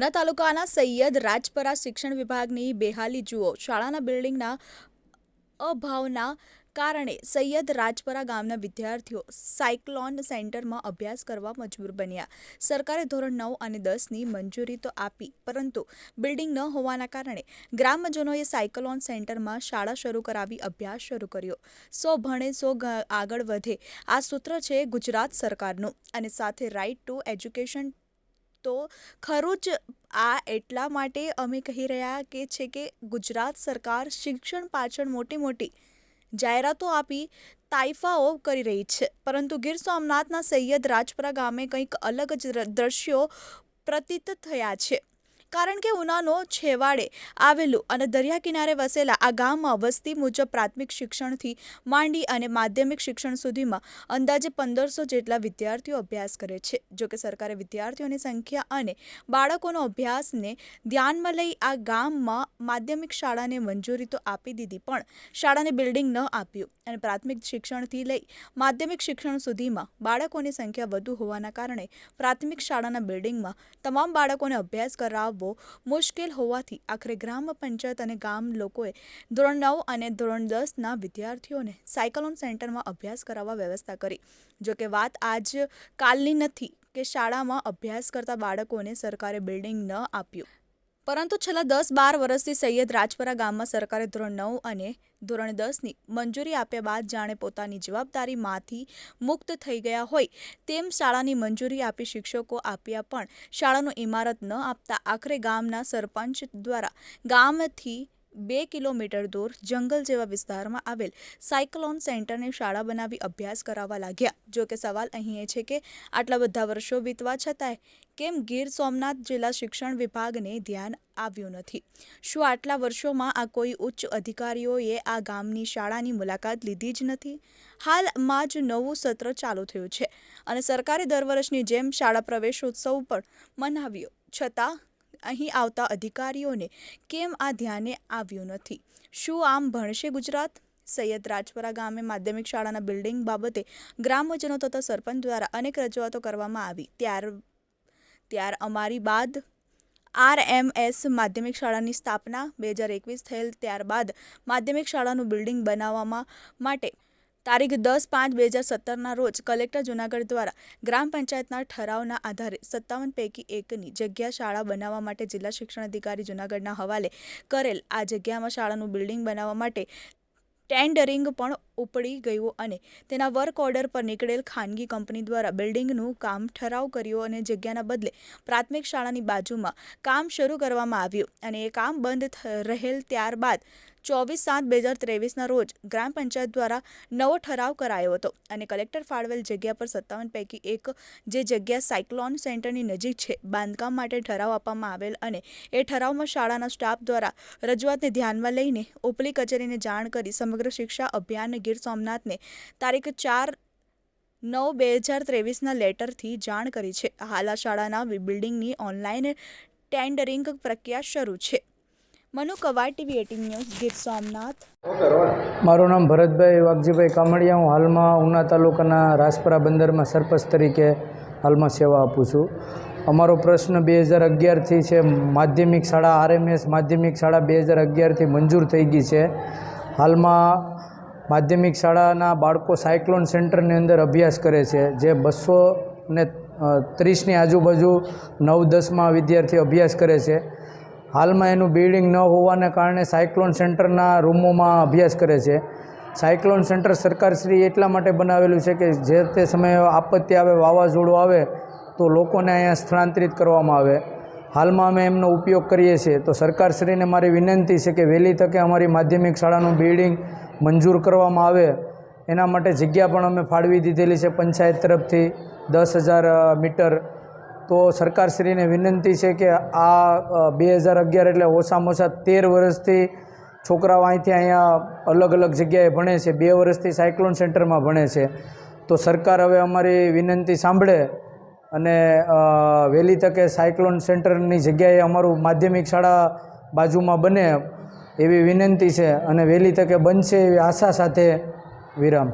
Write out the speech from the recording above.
ના તાલુકાના સૈયદ રાજપરા શિક્ષણ વિભાગની બેહાલી જુઓ. શાળાના બિલ્ડિંગના અભાવના કારણે સૈયદ રાજપરા ગામના વિદ્યાર્થીઓ સાયક્લોન સેન્ટરમાં અભ્યાસ કરવા મજબૂર બન્યા. સરકારે ધોરણ નવ અને દસની મંજૂરી તો આપી, પરંતુ બિલ્ડિંગ ન હોવાના કારણે ગ્રામજનોએ સાયક્લોન સેન્ટરમાં શાળા શરૂ કરાવી અભ્યાસ શરૂ કર્યો. સો ભણે સો આગળ વધે. આ સૂત્ર છે ગુજરાત સરકારનું અને સાથે રાઇટ ટુ એજ્યુકેશન તો ખરું જ આ એટલા માટે અમે કહી રહ્યા કે છે કે ગુજરાત સરકાર શિક્ષણ પાછળ મોટી મોટી જાહેરાતો આપી તાઇફાઓ કરી રહી છે. પરંતુ ગીર સોમનાથના સૈયદ રાજપરા ગામે કંઈક અલગ જ દ્ર- દ્રશ્યો પ્રતીત થયા છે. કારણ કે ઉનાનો છેવાડે આવેલું અને દરિયા કિનારે વસેલા આ ગામમાં વસ્તી મુજબ પ્રાથમિક શિક્ષણથી માંડી અને માધ્યમિક શિક્ષણ સુધીમાં અંદાજે પંદરસો જેટલા વિદ્યાર્થીઓ અભ્યાસ કરે છે. જોકે સરકારે વિદ્યાર્થીઓની સંખ્યા અને બાળકોનો અભ્યાસને ધ્યાનમાં લઈ આ ગામમાં માધ્યમિક શાળાને મંજૂરી તો આપી દીધી, પણ શાળાને બિલ્ડિંગ ન આપ્યું અને પ્રાથમિક શિક્ષણથી લઈ માધ્યમિક શિક્ષણ સુધીમાં બાળકોની સંખ્યા વધુ હોવાના કારણે પ્રાથમિક શાળાના બિલ્ડિંગમાં તમામ બાળકોને અભ્યાસ કરાવવો મુશ્કેલ હોવાથી આખરે ગ્રામ પંચાયત અને ગામ લોકોએ ધોરણ નવ અને ધોરણ દસના વિદ્યાર્થીઓને સાયકલોન સેન્ટરમાં અભ્યાસ કરાવવા વ્યવસ્થા કરી. જોકે વાત આજ કાલની નથી કે શાળામાં અભ્યાસ કરતા બાળકોને સરકારે બિલ્ડિંગ ન આપ્યું. પરંતુ છેલ્લા દસ બાર વર્ષથી સૈયદ રાજપરા ગામમાં સરકારે ધોરણ નવ અને ધોરણ દસની મંજૂરી આપ્યા બાદ જાણે પોતાની જવાબદારીમાંથી મુક્ત થઈ ગયા હોય તેમ શાળાની મંજૂરી આપી શિક્ષકો આપ્યા પણ શાળાનો ઇમારત ન આપતા આખરે ગામના સરપંચ દ્વારા ગામથી બે કિલોમીટર દૂર જંગલ જેવા વિસ્તારમાં આવેલ સાયક્લોન સેન્ટરને શાળા બનાવી અભ્યાસ કરાવવા લાગ્યા. જો કે સવાલ અહીં એ છે કે આટલા બધા વર્ષો વીતવા છતાંય કેમ ગીર સોમનાથ જિલ્લા શિક્ષણ વિભાગને ધ્યાન આવ્યું નથી? શું આટલા વર્ષોમાં આ કોઈ ઉચ્ચ અધિકારીઓએ આ ગામની શાળાની મુલાકાત લીધી જ નથી? હાલમાં જ નવું સત્ર ચાલુ થયું છે અને સરકારે દર વર્ષની જેમ શાળા પ્રવેશોત્સવ પણ મનાવ્યો. છતાં અહીં આવતા અધિકારીઓને કેમ આ ધ્યાને આવ્યું નથી? શું આમ ભણશે ગુજરાત? સૈયદ રાજપરા ગામે માધ્યમિક શાળાના બિલ્ડિંગ બાબતે ગ્રામજનો તથા સરપંચ દ્વારા અનેક રજૂઆતો કરવામાં આવી. ત્યાર ત્યાર અમારી બાદ આર એમ એસ માધ્યમિક શાળાની સ્થાપના બે હજાર એકવીસ થયેલ ત્યારબાદ માધ્યમિક શાળાનું બિલ્ડિંગ બનાવવામાં માટે તારીખ દસ પાંચ બે હજાર સત્તરના રોજ કલેક્ટર જુનાગઢ દ્વારા ગ્રામ પંચાયતના ઠરાવના આધારે સત્તાવન પૈકી એકની જગ્યા શાળા બનાવવા માટે જિલ્લા શિક્ષણ અધિકારી જુનાગઢના હવાલે કરેલ આ જગ્યામાં શાળાનું બિલ્ડિંગ બનાવવા માટે ટેન્ડરિંગ પણ ઉપડી ગયું અને તેના વર્ક ઓર્ડર પર નીકળેલ ખાનગી કંપની દ્વારા બિલ્ડિંગનું કામ ઠરાવ કર્યો અને જગ્યાના બદલે પ્રાથમિક શાળાની બાજુમાં કામ શરૂ કરવામાં આવ્યું અને એ કામ બંધ રહેલ ત્યારબાદ ચોવીસ સાત બે હજાર ત્રેવીસના રોજ ગ્રામ પંચાયત દ્વારા નવો ઠરાવ કરાયો હતો અને કલેક્ટર ફાળવેલ જગ્યા પર સત્તાવન પૈકી એક જે જગ્યા સાયક્લોન સેન્ટરની નજીક છે, બાંધકામ માટે ઠરાવ આપવામાં આવેલ અને એ ઠરાવમાં શાળાના સ્ટાફ દ્વારા રજૂઆતને ધ્યાનમાં લઈને ઉપલી કચેરીને જાણ કરી સમગ્ર શિક્ષા અભિયાન ગીર સોમનાથને તારીખ ચાર નવ બે હજાર ત્રેવીસના લેટરથી જાણ કરી છે. હાલ શાળાના બિલ્ડિંગની ઓનલાઈન ટેન્ડરિંગ પ્રક્રિયા શરૂ છે. Manu Kavad TV eighteen news, Gir Somnath. મારું નામ ભરતભાઈ વાઘજીભાઈ કામડિયા હું હાલમાં ઉના તાલુકાના રાસપરા બંદરમાં સરપંચ તરીકે હાલમાં સેવા આપું છું. અમારો પ્રશ્ન બે હજાર અગિયારથી છે, માધ્યમિક શાળા, આરએમએસ માધ્યમિક શાળા બે હજાર અગિયારથી મંજૂર થઈ ગઈ છે. હાલમાં માધ્યમિક શાળાના બાળકો સાયક્લોન સેન્ટરની અંદર અભ્યાસ કરે છે, જે બસો ને ત્રીસની આજુબાજુ નવ, દસમાં વિદ્યાર્થીઓ અભ્યાસ કરે છે. હાલમાં એનું બિલ્ડિંગ ન હોવાને કારણે સાયક્લોન સેન્ટરના રૂમોમાં અભ્યાસ કરે છે. સાયક્લોન સેન્ટર સરકારશ્રી એટલા માટે બનાવેલું છે કે જે તે સમયે આપત્તિ આવે, વાવાઝોડું આવે, તો લોકોને અહીંયા સ્થળાંતરિત કરવામાં આવે. હાલમાં અમે એમનો ઉપયોગ કરીએ છીએ. તો સરકારશ્રીને મારી વિનંતી છે કે વહેલી તકે અમારી માધ્યમિક શાળાનું બિલ્ડિંગ મંજૂર કરવામાં આવે. એના માટે જગ્યા પણ અમે ફાળવી દીધેલી છે પંચાયત તરફથી દસ હજાર મીટર. તો સરકારશ્રીને વિનંતી છે કે આ બે હજાર અગિયાર એટલે ઓછામાં ઓછા તેર વર્ષથી છોકરાઓ અહીંથી અહીંયા અલગ અલગ જગ્યાએ ભણે છે. બે વર્ષથી સાયક્લોન સેન્ટરમાં ભણે છે. તો સરકાર હવે અમારી વિનંતી સાંભળે અને વહેલી તકે સાયક્લોન સેન્ટરની જગ્યાએ અમારું માધ્યમિક શાળા બાજુમાં બને. એવી વિનંતી છે અને વહેલી તકે બનશે એવી આશા સાથે વિરામ.